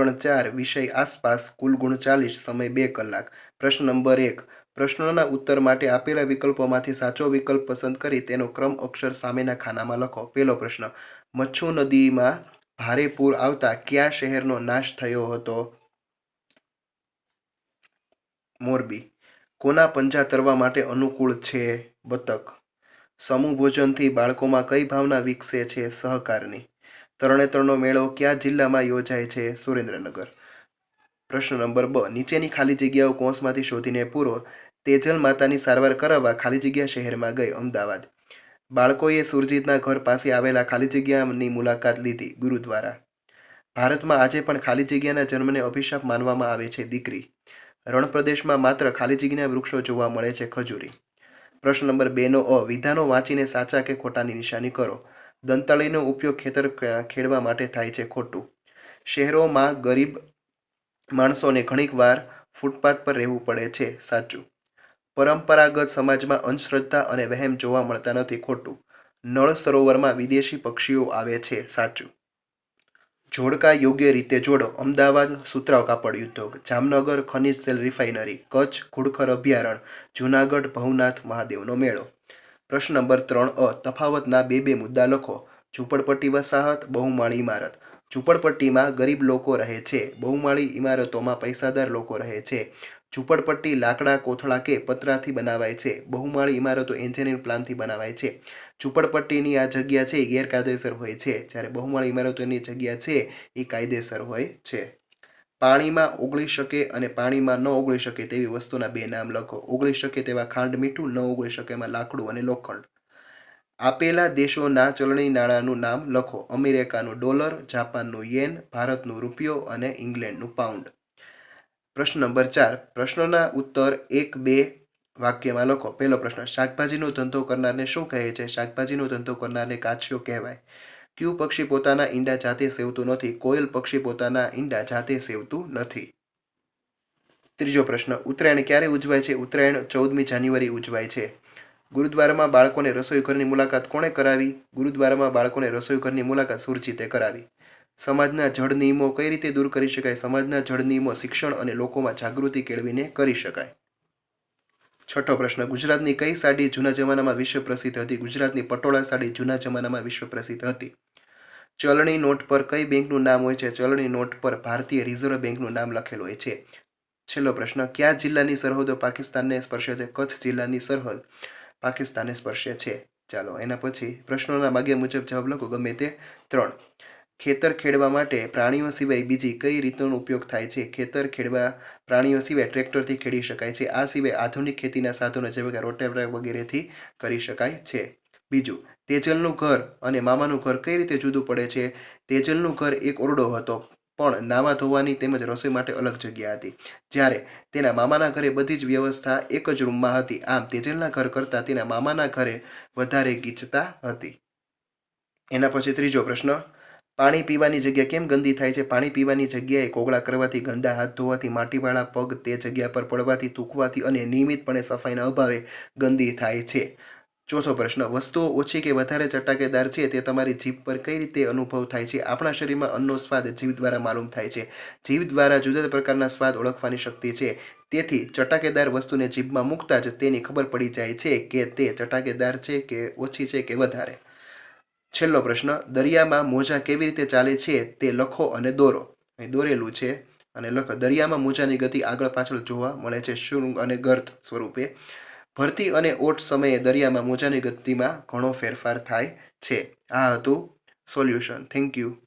ધોરણ ચાર વિષય આસપાસ કુલ ગુણ ચાલીસ સમય બે કલાક. પ્રશ્ન નંબર એક, પ્રશ્નોના ઉત્તર માટે આપેલા વિકલ્પોમાંથી સાચો વિકલ્પ પસંદ કરી તેનો ક્રમ અક્ષર સામેના ખાનામાં લખો. પહેલો પ્રશ્ન, મચ્છુ નદીમાં ભારે પૂર આવતા કયા શહેરનો નાશ થયો હતો? મોરબી, કોના પંજા તરવા માટે અનુકૂળ છે? બતક, સમૂહ ભોજનથી બાળકોમાં કઈ ભાવના વિકસે છે? સહકારની તરણેતરનો મેળો કયા જિલ્લામાં યોજાય છે? સુરેન્દ્રનગર. પ્રશ્ન નંબર બ. નીચેની ખાલી જગ્યાઓ કોંસમાંથી શોધીને પૂરો. તેજલ માતાની સારવાર કરાવવા ખાલી જગ્યા શહેરમાં ગઈ અમદાવાદ. બાળકોએ સુરજીતના ઘર પાસે આવેલા ખાલી જગ્યાની મુલાકાત લીધી ગુરુદ્વારા. ભારતમાં આજે પણ ખાલી જગ્યાના જન્મને અભિશાપ માનવામાં આવે છે દીકરી. રણપ્રદેશમાં માત્ર ખાલી જગ્યાના વૃક્ષો જોવા મળે છે ખજૂરી. પ્રશ્ન નંબર બેનો અ. વિધાનો વાંચીને સાચા કે ખોટાની નિશાની કરો? દંતાળીનો ઉપયોગ ખેતર ખેડવા માટે થાય છે ખોટું. શહેરોમાં ગરીબ માણસોને ઘણીકવાર ફૂટપાથ પર રહેવું પડે છે, સાચું. પરંપરાગત સમાજમાં અંધશ્રદ્ધા અને વહેમ જોવા મળતા નથી, ખોટું. નળ સરોવરમાં વિદેશી પક્ષીઓ આવે છે, સાચું. જોડકા યોગ્ય રીતે જોડો. અમદાવાદ સુતરાવ કાપડ ઉદ્યોગ. જામનગર ખનિજ તેલ રિફાઇનરી. કચ્છ ઘુડખર અભયારણ્ય. જૂનાગઢ ભવનાથ મહાદેવનો મેળો. પ્રશ્ન નંબર ત્રણ અ. તફાવતના બે બે મુદ્દા લખો. ઝૂંપડપટ્ટી વસાહત, બહુમાળી ઇમારત. ઝૂંપડપટ્ટીમાં ગરીબ લોકો રહે છે. બહુમાળી ઇમારતોમાં પૈસાદાર લોકો રહે છે. ઝૂંપડપટ્ટી લાકડા, કોથળા કે પતરાથી બનાવાય છે. બહુમાળી ઇમારતો એન્જિનિયરિંગ પ્લાનથી બનાવાય છે. ઝૂંપડપટ્ટીની આ જગ્યા છે એ ગેરકાયદેસર હોય છે. જ્યારે બહુમાળી ઇમારતોની જગ્યા છે એ કાયદેસર હોય છે. પાણીમાં ઓગળી શકે અને પાણીમાં ન ઓગળી શકે તેવી વસ્તુના બે નામ લખો. ઓગળી શકે તેવા ખાંડ મીઠું, ન ઓગળી શકે એમાં લાકડું અને લોખંડ. આપેલા દેશોના ચલણી નાણાંનું નામ લખો. અમેરિકાનું ડોલર, જાપાનનું યેન, ભારતનું રૂપિયો અને ઇંગ્લેન્ડનું પાઉન્ડ. પ્રશ્ન નંબર ચાર. પ્રશ્નના ઉત્તર એક બે વાક્યમાં લખો. પહેલો પ્રશ્ન, શાકભાજીનો ધંધો કરનારને શું કહે છે? શાકભાજીનો ધંધો કરનારને કાચિયો કહેવાય. કયું પક્ષી પોતાના ઈંડા જાતે સેવતું નથી, કોયલ પક્ષી પોતાના ઈંડા જાતે સેવતું નથી? ત્રીજો પ્રશ્ન, ઉત્તરાયણ ક્યારે ઉજવાય છે? ઉત્તરાયણ ચૌદમી જાન્યુઆરી ઉજવાય છે. ગુરુદ્વારામાં બાળકોને રસોઈ ઘરની મુલાકાત કોણે કરાવી? ગુરુદ્વારામાં બાળકોને રસોઈ ઘરની મુલાકાત સુરજીતે કરાવી. સમાજના જળ નિયમો કઈ રીતે દૂર કરી શકાય? સમાજના જળ નિયમો શિક્ષણ અને લોકોમાં જાગૃતિ કેળવીને કરી શકાય. છઠ્ઠો પ્રશ્ન, ગુજરાતની કઈ સાડી જૂના જમાનામાં વિશ્વ પ્રસિદ્ધ હતી? ગુજરાતની પટોળા સાડી જૂના જમાનામાં વિશ્વ પ્રસિદ્ધ હતી. ચલણી નોટ પર કઈ બેંકનું નામ હોય છે? ચલણી નોટ પર ભારતીય રિઝર્વ બેંકનું નામ લખેલું હોય છે. છેલ્લો પ્રશ્ન, કયા જિલ્લાની સરહદો પાકિસ્તાનને સ્પર્શે છે? કચ્છ જિલ્લાની સરહદ પાકિસ્તાનને સ્પર્શે છે. ચાલો, એના પછી પ્રશ્નોના ભાગ્ય મુજબ જવાબ લખો, ગમે તે. ત્રણ, ખેતર ખેડવા માટે પ્રાણીઓ સિવાય બીજી કઈ રીતોનો ઉપયોગ થાય છે? ખેતર ખેડવા પ્રાણીઓ સિવાય ટ્રેક્ટરથી ખેડી શકાય છે. આ સિવાય આધુનિક ખેતીના સાધનો જેવા કે રોટેવર વગેરેથી કરી શકાય છે. બીજું તેજલનું ઘર અને મામાનું ઘર કઈ રીતે જુદું પડે છે? તેજલનું ઘર એક ઓરડો હતો, પણ નાવા ધોવાની તેમજ રસોઈ માટે અલગ જગ્યા હતી. જ્યારે તેના મામાના ઘરે બધી જ વ્યવસ્થા એક જ રૂમમાં હતી, આમ તેજલના ઘર કરતાં તેના મામાના ઘરે વધારે ગીચતા હતી. એના પછી ત્રીજો પ્રશ્ન, પાણી પીવાની જગ્યા કેમ ગંદી થાય છે? પાણી પીવાની જગ્યાએ કોગળા કરવાથી ગંદા હાથ ધોવાથી માટીવાળા પગ તે જગ્યા પર પડવાથી તૂકવાથી અને નિયમિતપણે સફાઈના અભાવે ગંદી થાય છે. ચોથો પ્રશ્ન, વસ્તુઓ ઓછી કે વધારે ચટાકેદાર છે તે તમારી જીભ પર કઈ રીતે અનુભવ થાય છે? આપણા શરીરમાં અન્નનો સ્વાદ જીભ દ્વારા માલુમ થાય છે. જીભ દ્વારા જુદા જુદા પ્રકારના સ્વાદ ઓળખવાની શક્તિ છે. તેથી ચટાકેદાર વસ્તુને જીભમાં મૂકતા જ તેની ખબર પડી જાય છે કે તે ચટાકેદાર છે કે ઓછી છે કે વધારે. છેલ્લો પ્રશ્ન, દરિયામાં મોજા કેવી રીતે ચાલે છે તે લખો અને દોરો. દોરેલું છે અને લખો, દરિયામાં મોજાની ગતિ આગળ પાછળ જોવા મળે છે. શૃંગ અને ગર્ત સ્વરૂપે. ભરતી અને ઓટ સમયે દરિયામાં મોજાની ગતિમાં ઘણો ફેરફાર થાય છે. આ હતું સોલ્યુશન. Thank you.